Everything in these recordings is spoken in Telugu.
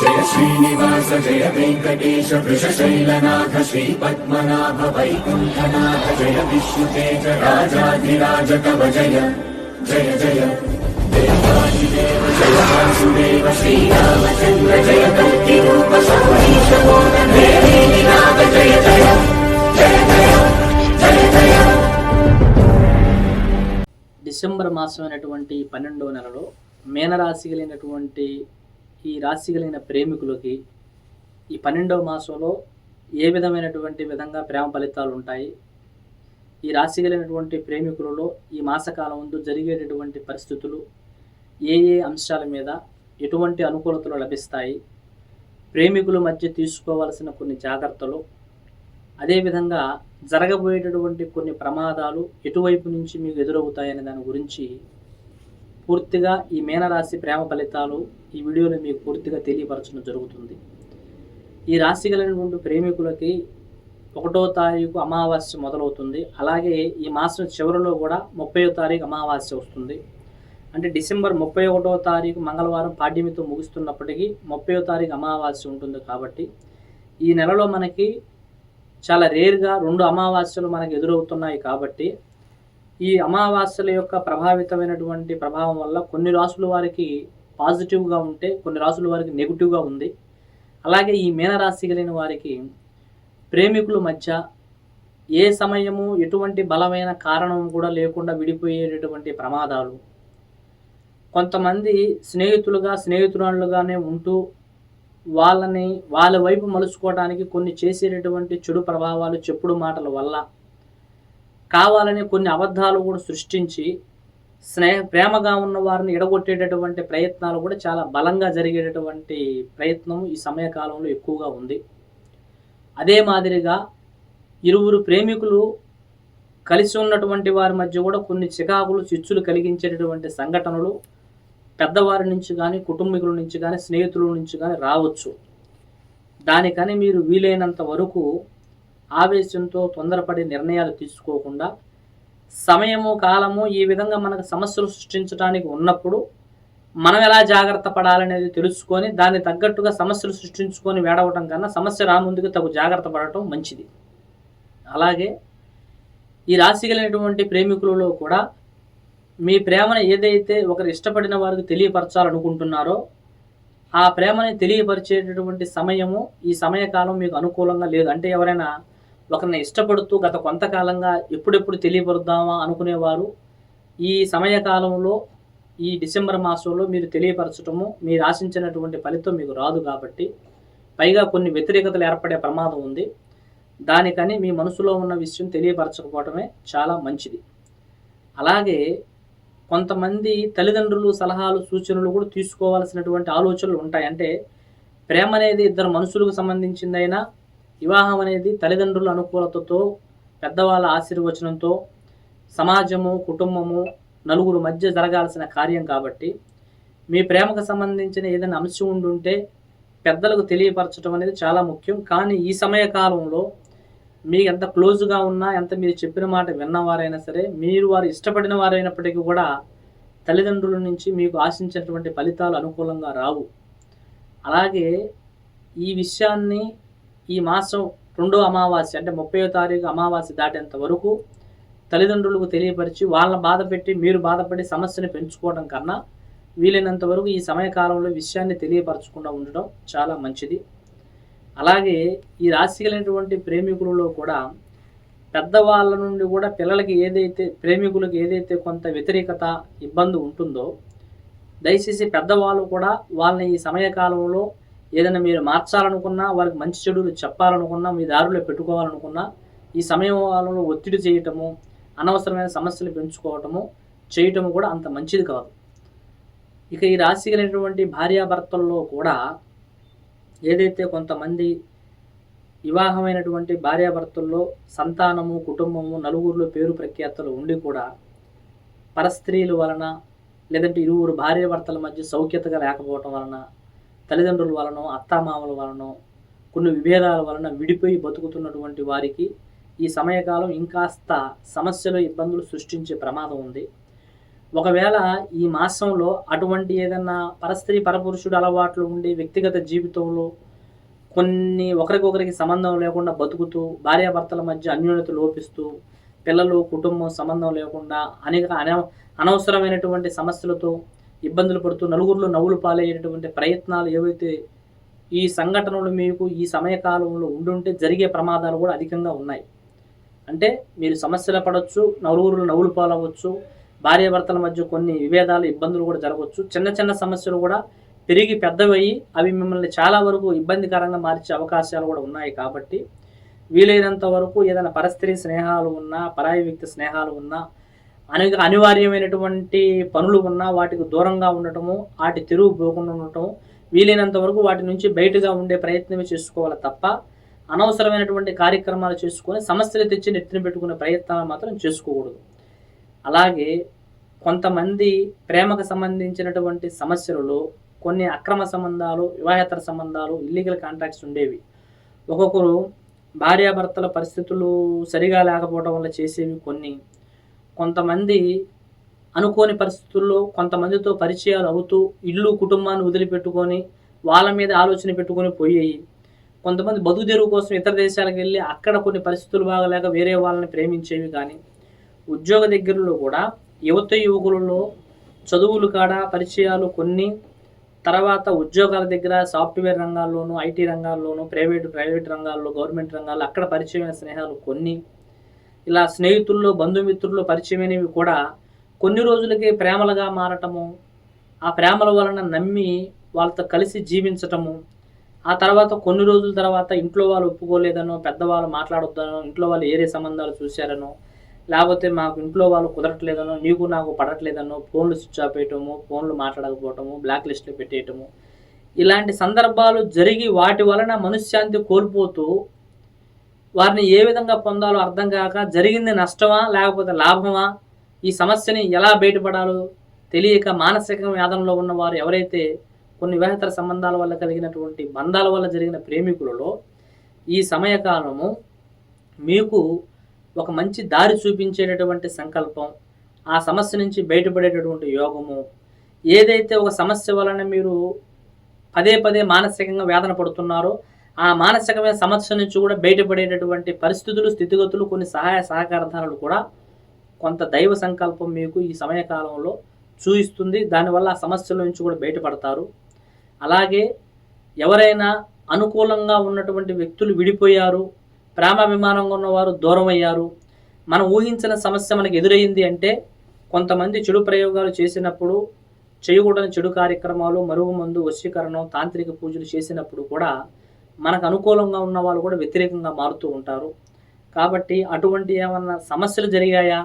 జయ శ్రీనివాస జయ వెంకటేశ వృషశైలనాథ శ్రీ పద్మనాభ వైకుంఠనాథ జయ విష్ణుతేజ రాజాధిరాజ కవ జయ జయ జయ. దేవాదిదేవ జయ వాసుదేవ శ్రీరామచంద్ర జయ కల్కి రూప సౌరీశ నాథ జయ. జయ జయ జయ. జయ జయ. డిసెంబర్ మాసమైనటువంటి పన్నెండో నెలలో మేనరాశి కలిగినటువంటి ఈ రాశి కలిగిన ప్రేమికులకి ఈ పన్నెండవ మాసంలో ఏ విధమైనటువంటి విధంగా ప్రేమ ఫలితాలు ఉంటాయి? ఈ రాశి కలిగినటువంటి ప్రేమికులలో ఈ మాసకాలం ముందు జరిగేటటువంటి పరిస్థితులు ఏ ఏ అంశాల మీద ఎటువంటి అనుకూలతలు లభిస్తాయి? ప్రేమికుల మధ్య తీసుకోవాల్సిన కొన్ని జాగ్రత్తలు అదేవిధంగా జరగబోయేటటువంటి కొన్ని ప్రమాదాలు ఎటువైపు నుంచి మీకు ఎదురవుతాయనే దాని గురించి పూర్తిగా ఈ మీనరాశి ప్రేమ ఫలితాలు ఈ వీడియోలో మీకు పూర్తిగా తెలియపరచడం జరుగుతుంది. ఈ రాశి కలిగినటువంటి ప్రేమికులకి ఒకటో తారీఖు అమావాస్య మొదలవుతుంది. అలాగే ఈ మాసం చివరిలో కూడా ముప్పై తారీఖు అమావాస్య వస్తుంది. అంటే డిసెంబర్ ముప్పై ఒకటో తారీఖు మంగళవారం పాడ్యమితో ముగుస్తున్నప్పటికీ ముప్పై తారీఖు అమావాస్య ఉంటుంది కాబట్టి ఈ నెలలో మనకి చాలా రేర్గా రెండు అమావాస్యలు మనకు ఎదురవుతున్నాయి కాబట్టి ఈ అమావాస్యల యొక్క ప్రభావితమైనటువంటి ప్రభావం వల్ల కొన్ని రాసుల వారికి పాజిటివ్గా ఉంటే కొన్ని రాసుల వారికి నెగిటివ్గా ఉంది. అలాగే ఈ మీనరాశి కలిగిన వారికి ప్రేమికుల మధ్య ఏ సమయము ఎటువంటి బలమైన కారణం కూడా లేకుండా విడిపోయేటటువంటి ప్రమాదాలు. కొంతమంది స్నేహితులుగా స్నేహితురాళ్ళుగానే ఉంటూ వాళ్ళని వాళ్ళ వైపు మలుచుకోవడానికి కొన్ని చేసేటటువంటి చెడు ప్రభావాలు చెప్పుడు మాటల వల్ల కావాలని కొన్ని అబద్ధాలు కూడా సృష్టించి స్నేహ ప్రేమగా ఉన్న వారిని ఎడగొట్టేటటువంటి ప్రయత్నాలు కూడా చాలా బలంగా జరిగేటటువంటి ప్రయత్నం ఈ సమయకాలంలో ఎక్కువగా ఉంది. అదే మాదిరిగా ఇరువురు ప్రేమికులు కలిసి ఉన్నటువంటి వారి మధ్య కూడా కొన్ని చికాకులు చిచ్చులు కలిగించేటటువంటి సంఘటనలు పెద్దవారి నుంచి కానీ కుటుంబీకుల నుంచి కానీ స్నేహితుల నుంచి కానీ రావచ్చు. దానికని మీరు వీలైనంత వరకు ఆవేశంతో తొందరపడి నిర్ణయాలు తీసుకోకుండా సమయము కాలము ఈ విధంగా మనకు సమస్యలు సృష్టించడానికి ఉన్నప్పుడు మనం ఎలా జాగ్రత్త పడాలనేది తెలుసుకొని దాన్ని తగ్గట్టుగా సమస్యలు సృష్టించుకొని వేడవటం కన్నా సమస్య రాముందుకు తగు జాగ్రత్త పడటం మంచిది. అలాగే ఈ రాశి కలిగినటువంటి ప్రేమికులలో కూడా మీ ప్రేమను ఏదైతే ఒకరు ఇష్టపడిన వారికి తెలియపరచాలనుకుంటున్నారో ఆ ప్రేమని తెలియపరిచేటటువంటి సమయము ఈ సమయకాలం మీకు అనుకూలంగా లేదు. అంటే ఎవరైనా ఒకరిని ఇష్టపడుతూ గత కొంతకాలంగా ఎప్పుడెప్పుడు తెలియపరుద్దామా అనుకునేవారు. ఈ సమయకాలంలో ఈ డిసెంబర్ మాసంలో మీరు తెలియపరచటము మీరు ఆశించినటువంటి ఫలితం మీకు రాదు కాబట్టి పైగా కొన్ని వ్యతిరేకతలు ఏర్పడే ప్రమాదం ఉంది. దానికని మీ మనసులో ఉన్న విషయం తెలియపరచకపోవటమే చాలా మంచిది. అలాగే కొంతమంది తల్లిదండ్రులు సలహాలు సూచనలు కూడా తీసుకోవాల్సినటువంటి ఆలోచనలు ఉంటాయి. అంటే ప్రేమ అనేది ఇద్దరు మనుషులకు సంబంధించిందైనా వివాహం అనేది తల్లిదండ్రుల అనుకూలతతో పెద్దవాళ్ళ ఆశీర్వచనంతో సమాజము కుటుంబము నలుగురు మధ్య జరగాల్సిన కార్యం కాబట్టి మీ ప్రేమకు సంబంధించిన ఏదైనా అంశం ఉండుంటే పెద్దలకు తెలియపరచడం అనేది చాలా ముఖ్యం. కానీ ఈ సమయ కాలంలో మీకు ఎంత క్లోజ్గా ఉన్నా ఎంత మీరు చెప్పిన మాట విన్నవారైనా సరే మీరు వారు ఇష్టపడిన వారైనప్పటికీ కూడా తల్లిదండ్రుల నుంచి మీకు ఆశించినటువంటి ఫలితాలు అనుకూలంగా రావు. అలాగే ఈ విషయాన్ని ఈ మాసం రెండో అమావాస్య అంటే ముప్పయో తారీఖు అమావాస్య దాటేంత వరకు తల్లిదండ్రులకు తెలియపరిచి వాళ్ళని బాధ పెట్టి మీరు బాధపడి సమస్యను పెంచుకోవడం కన్నా వీలైనంత వరకు ఈ సమయకాలంలో విషయాన్ని తెలియపరచకుండా ఉండడం చాలా మంచిది. అలాగే ఈ రాశిగలైనటువంటి ప్రేమికులలో కూడా పెద్దవాళ్ళ నుండి కూడా పిల్లలకి ఏదైతే ప్రేమికులకు ఏదైతే కొంత వ్యతిరేకత ఇబ్బంది ఉంటుందో దయచేసి పెద్దవాళ్ళు కూడా వాళ్ళని ఈ సమయకాలంలో ఏదైనా మీరు మార్చాలనుకున్నా వారికి మంచి చెడులు చెప్పాలనుకున్నా మీ దారిలో పెట్టుకోవాలనుకున్నా ఈ సమయంలో ఒత్తిడి చేయటము అనవసరమైన సమస్యలు పెంచుకోవటము చేయటము కూడా అంత మంచిది కాదు. ఇక ఈ రాశి కలిగినటువంటి భార్యాభర్తల్లో కూడా ఏదైతే కొంతమంది వివాహమైనటువంటి భార్యాభర్తల్లో సంతానము కుటుంబము నలుగురిలో పేరు ప్రఖ్యాతలు ఉండి కూడా పరస్త్రీల వలన లేదంటే ఇరువురు భార్యాభర్తల మధ్య సౌఖ్యతగా లేకపోవటం వలన తల్లిదండ్రుల వలన అత్తామామల వలన కొన్ని విభేదాల వలన విడిపోయి బతుకుతున్నటువంటి వారికి ఈ సమయకాలం ఇంకాస్త సమస్యలు ఇబ్బందులు సృష్టించే ప్రమాదం ఉంది. ఒకవేళ ఈ మాసంలో అటువంటి ఏదన్నా పరస్త్రీ పరపురుషుడు అలవాట్లు ఉండి వ్యక్తిగత జీవితంలో కొన్ని ఒకరికొకరికి సంబంధం లేకుండా బతుకుతూ భార్యాభర్తల మధ్య అన్యోన్యత లోపిస్తూ పిల్లలు కుటుంబం సంబంధం లేకుండా అనేక అన అనవసరమైనటువంటి సమస్యలతో ఇబ్బందులు పడుతూ నలుగురిలో నవ్వులు పాలయ్యేటటువంటి ప్రయత్నాలు ఏవైతే ఈ సంఘటనలు మీకు ఈ సమయకాలంలో ఉండుంటే జరిగే ప్రమాదాలు కూడా అధికంగా ఉన్నాయి. అంటే మీరు సమస్యలు పడవచ్చు నలుగురు నవ్వులు పాలవచ్చు భార్యాభర్తల మధ్య కొన్ని విభేదాలు ఇబ్బందులు కూడా జరగవచ్చు. చిన్న చిన్న సమస్యలు కూడా పెరిగి పెద్దవయ్యి అవి మిమ్మల్ని చాలా వరకు ఇబ్బందికరంగా మార్చే అవకాశాలు కూడా ఉన్నాయి కాబట్టి వీలైనంత వరకు ఏదైనా పరస్త్రీ స్నేహాలు ఉన్నా పరాయి వ్యక్తి స్నేహాలు ఉన్నా అనేక అనివార్యమైనటువంటి పనులు ఉన్నా వాటికి దూరంగా ఉండటము వాటి తిరుగు పోకుండా ఉండటము వీలైనంత వరకు వాటి నుంచి బయటగా ఉండే ప్రయత్నమే చేసుకోవాలి తప్ప అనవసరమైనటువంటి కార్యక్రమాలు చేసుకొని సమస్యలు తెచ్చి నెత్తిన పెట్టుకునే ప్రయత్నాలు మాత్రం చేసుకోకూడదు. అలాగే కొంతమంది ప్రేమకు సంబంధించినటువంటి సమస్యలలో కొన్ని అక్రమ సంబంధాలు వివాహేతర సంబంధాలు ఇల్లీగల్ కాంట్రాక్ట్స్ ఉండేవి. ఒక్కొక్కరు భార్యాభర్తల పరిస్థితులు సరిగా లేకపోవడం వల్ల చేసేవి కొన్ని. కొంతమంది అనుకోని పరిస్థితుల్లో కొంతమందితో పరిచయాలు అవుతూ ఇల్లు కుటుంబాన్ని వదిలిపెట్టుకొని వాళ్ళ మీద ఆలోచన పెట్టుకొని పోయాయి. కొంతమంది బతుకు తెరువు కోసం ఇతర దేశాలకు వెళ్ళి అక్కడ కొన్ని పరిస్థితులు బాగలేక వేరే వాళ్ళని ప్రేమించేవి కానీ ఉద్యోగ దగ్గరలో కూడా యువత యువకులలో చదువులు కాడ పరిచయాలు కొన్ని తర్వాత ఉద్యోగాల దగ్గర సాఫ్ట్వేర్ రంగాల్లోనూ ఐటీ రంగాల్లోనూ ప్రైవేట్ ప్రైవేట్ రంగాల్లో గవర్నమెంట్ రంగాల్లో అక్కడ పరిచయమైన స్నేహాలు కొన్ని. ఇలా స్నేహితుల్లో బంధుమిత్రుల్లో పరిచయమైనవి కూడా కొన్ని రోజులకే ప్రేమలుగా మారటము ఆ ప్రేమల వలన నమ్మి వాళ్ళతో కలిసి జీవించటము ఆ తర్వాత కొన్ని రోజుల తర్వాత ఇంట్లో వాళ్ళు ఒప్పుకోలేదనో పెద్దవాళ్ళు మాట్లాడొద్దనో ఇంట్లో వాళ్ళు ఏరే సంబంధాలు చూశారనో లేకపోతే మాకు ఇంట్లో వాళ్ళు కుదరట్లేదనో నీకు నాకు పడట్లేదనో ఫోన్లు స్విచ్ ఆఫ్ వేయటము ఫోన్లు మాట్లాడకపోవటము బ్లాక్ లిస్ట్లో పెట్టేయటము ఇలాంటి సందర్భాలు జరిగి వాటి వలన మనశ్శాంతి కోల్పోతూ వారిని ఏ విధంగా పొందాలో అర్థం కాక జరిగింది నష్టమా లేకపోతే లాభమా ఈ సమస్యని ఎలా బయటపడాలో తెలియక మానసిక వ్యాధంలో ఉన్న వారు ఎవరైతే కొన్ని వివాహేతర సంబంధాల వల్ల కలిగినటువంటి బంధాల వల్ల జరిగిన ప్రేమికులలో ఈ సమయకాలము మీకు ఒక మంచి దారి చూపించేటటువంటి సంకల్పం ఆ సమస్య నుంచి బయటపడేటటువంటి యోగము ఏదైతే ఒక సమస్య వలన మీరు పదే పదే మానసికంగా వేదన పడుతున్నారో ఆ మానసికమైన సమస్య నుంచి కూడా బయటపడేటటువంటి పరిస్థితులు స్థితిగతులు కొన్ని సహాయ సహకారాలు కూడా కొంత దైవ సంకల్పం మీకు ఈ సమయకాలంలో చూయిస్తుంది. దానివల్ల ఆ సమస్యల నుంచి కూడా బయటపడతారు. అలాగే ఎవరైనా అనుకూలంగా ఉన్నటువంటి వ్యక్తులు విడిపోయారు ప్రేమాభిమానంగా ఉన్నవారు దూరం అయ్యారు మనం ఊహించిన సమస్య మనకు ఎదురయ్యింది అంటే కొంతమంది చెడు ప్రయోగాలు చేసినప్పుడు చేయకూడని చెడు కార్యక్రమాలు మరుగుమందు వశీకరణం తాంత్రిక పూజలు చేసినప్పుడు కూడా మనకు అనుకూలంగా ఉన్న వాళ్ళు కూడా వ్యతిరేకంగా మారుతూ ఉంటారు. కాబట్టి అటువంటి ఏమన్నా సమస్యలు జరిగాయా?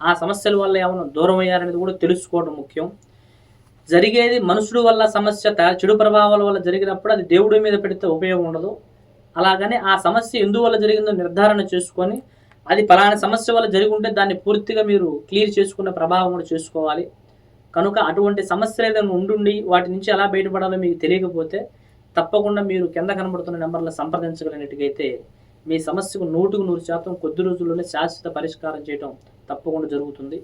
ఆ సమస్యల వల్ల ఏమైనా దూరం అయ్యారనేది కూడా తెలుసుకోవడం ముఖ్యం. జరిగేది మనుషుడు వల్ల సమస్య చెడు ప్రభావాల వల్ల జరిగినప్పుడు అది దేవుడి మీద పెడితే ఉపయోగం ఉండదు. అలాగని ఆ సమస్య ఎందువల్ల జరిగిందో నిర్ధారణ చేసుకొని అది పలానా సమస్య వల్ల జరిగి ఉంటే దాన్ని పూర్తిగా మీరు క్లియర్ చేసుకునే ప్రభావం కూడా చేసుకోవాలి. కనుక అటువంటి సమస్యలు ఏదైనా ఉండుండి వాటి నుంచి ఎలా బయటపడాలో మీకు తెలియకపోతే తప్పకుండా మీరు కింద కనబడుతున్న నెంబర్లో సంప్రదించగలిగినట్టుగైతే మీ సమస్యకు నూటుకు నూరు శాతం కొద్ది రోజుల్లోనే శాశ్వత పరిష్కారం చేయడం తప్పకుండా జరుగుతుంది.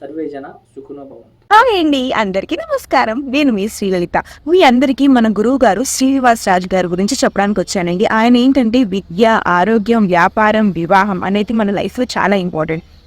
సర్వేజన సుఖనోభవం హాయ్ అండి అందరికీ నమస్కారం. నేను మీ శ్రీలలిత. మీ అందరికీ మన గురువు గారు శ్రీనివాస్ రాజు గారి గురించి చెప్పడానికి వచ్చానండి. ఆయన ఏంటంటే విద్య ఆరోగ్యం వ్యాపారం వివాహం అనేది మన లైఫ్లో చాలా ఇంపార్టెంట్.